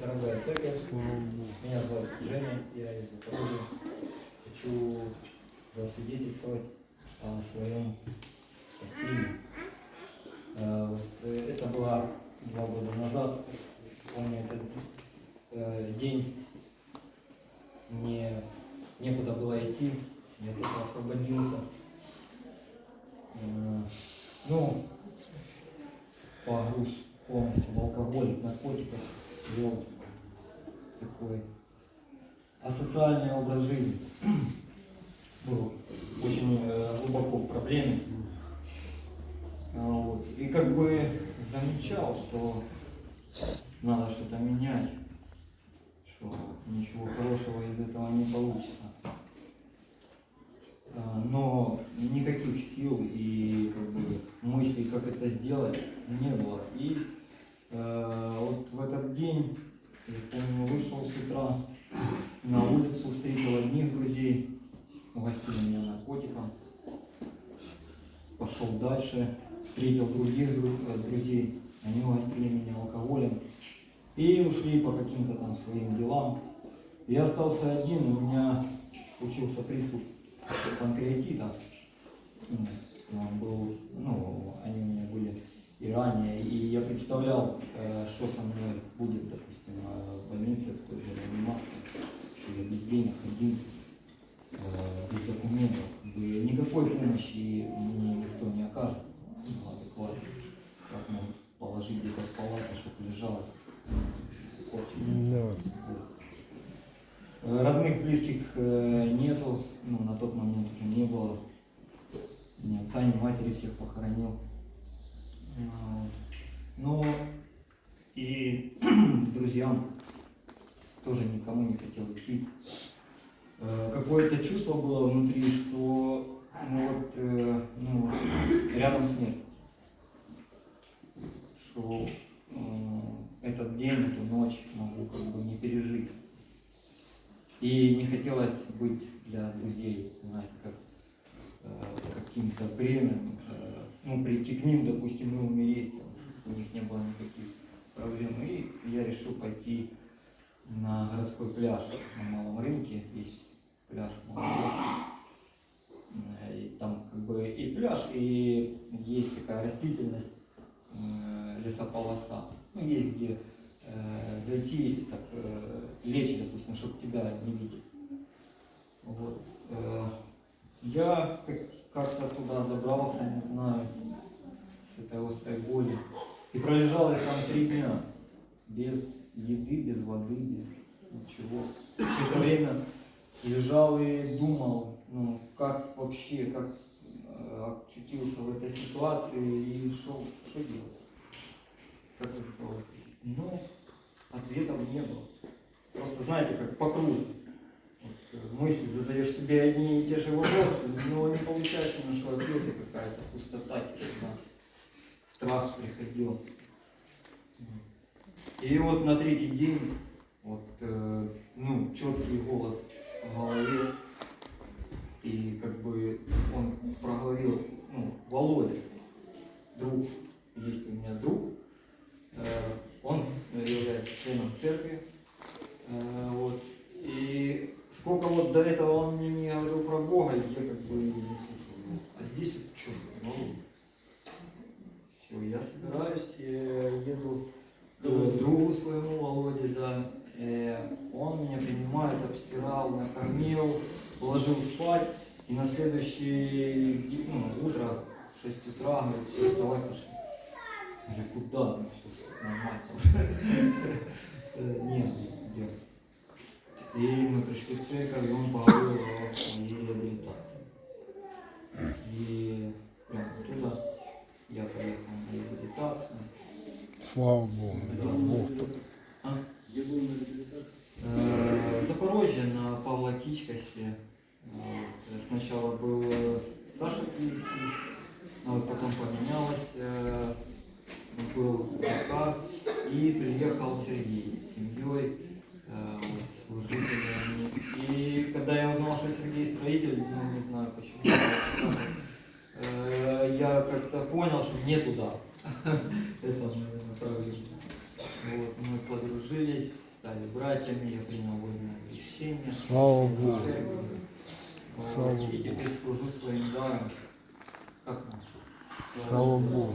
дорогая церковь. Слава Богу. Меня зовут Женя, я из Запорожья. Хочу засвидетельствовать о своем спасении. Э, э, Это было два года назад. Помню этот э, день. Мне некуда было идти. Я только освободился. Ну, погруз полностью в алкоголе, в наркотиках, вел такой асоциальный образ жизни. Был очень э, глубоко в проблеме. А, вот. И как бы замечал, что надо что-то менять, что ничего хорошего из этого не получится. А, Но никаких сил и как бы мыслей, как это сделать, не было. И э, вот в этот день, я помню, вышел с утра на улицу, встретил одних друзей, угостили меня наркотиком, пошел дальше, встретил других дру- друзей, они угостили меня алкоголем. И ушли по каким-то там своим делам. Я остался один, у меня случился приступ панкреатита. Ну, Он был, ну, они у меня были и ранее, и я представлял, э, что со мной будет, допустим, в больнице, в той же реанимации, что я без денег один, э, без документов, никакой помощи мне никто не окажет, ну, адекватно, как могут положить где-то в палате, чтобы лежал, корчиться. Да. Вот. Э, Родных, близких э, нету, ну, на тот момент уже не было. Ни отца, ни матери всех похоронил. А, Но и друзьям тоже никому не хотел идти. Э, Какое-то чувство было внутри, что ну, вот, э, ну, рядом смерть. Что э, этот день, эту ночь могу как бы не пережить. И не хотелось быть для друзей, знаете, как каким-то бременем, ну, прийти к ним, допустим, и умереть, там, у них не было никаких проблем. И я решил пойти на городской пляж на Малом рынке, есть пляж И там как бы и пляж, и есть такая растительность, э, лесополоса. Ну, есть где э, зайти, так, э, лечь, допустим, чтобы тебя не видеть. Вот. Э, я как- как-то туда добрался, не знаю, с этой острой боли. И пролежал я там три дня, без еды, без воды, без ничего. Все это время лежал и думал, ну, как вообще, как э, очутился в этой ситуации и что, что делать. Как уже было. Ну, ответов не было. Просто знаете, как по кругу. Вот, э, мысли задаешь себе одни и те же вопросы, но не получаешь ни на что ответы, какая-то пустота, тишина. Страх приходил. И вот на третий день, вот, э, ну, четкий голос в голове, и как бы он проговорил, ну, Володя, друг, есть у меня друг, э, он является членом церкви, Э, вот. И сколько вот до этого он мне не говорил про Бога, я как бы не слушал. А здесь вот что, ну, все, я собираюсь, э, еду другу своему Володе, да. Э, Он меня принимает, обстирал, накормил, уложил спать. И на следующее ну, утро, в 6 утра, говорит, все, вставай, пошли. Я говорю, куда? Ну, все, нормально. Э, Нет, где? И мы пришли в церковь, и он поговорил о моей реабилитации. И прям оттуда я поехал на реабилитацию. Слава Богу. Реабилитации. Э, Запорожье на Павла Кичкасе. Вот. Сначала был э, Саша Киевский, вот потом поменялось. э, Был Захар и приехал Сергей с семьей, э, служителями. И когда я узнал, что Сергей строитель, ну не знаю почему, э, я как-то понял, что мне туда, это направление. Вот, мы подружились, стали братьями, я принял водное крещение. Слава Богу. Вот, Слава И теперь служу своим даром. Как нам? Слава Богу.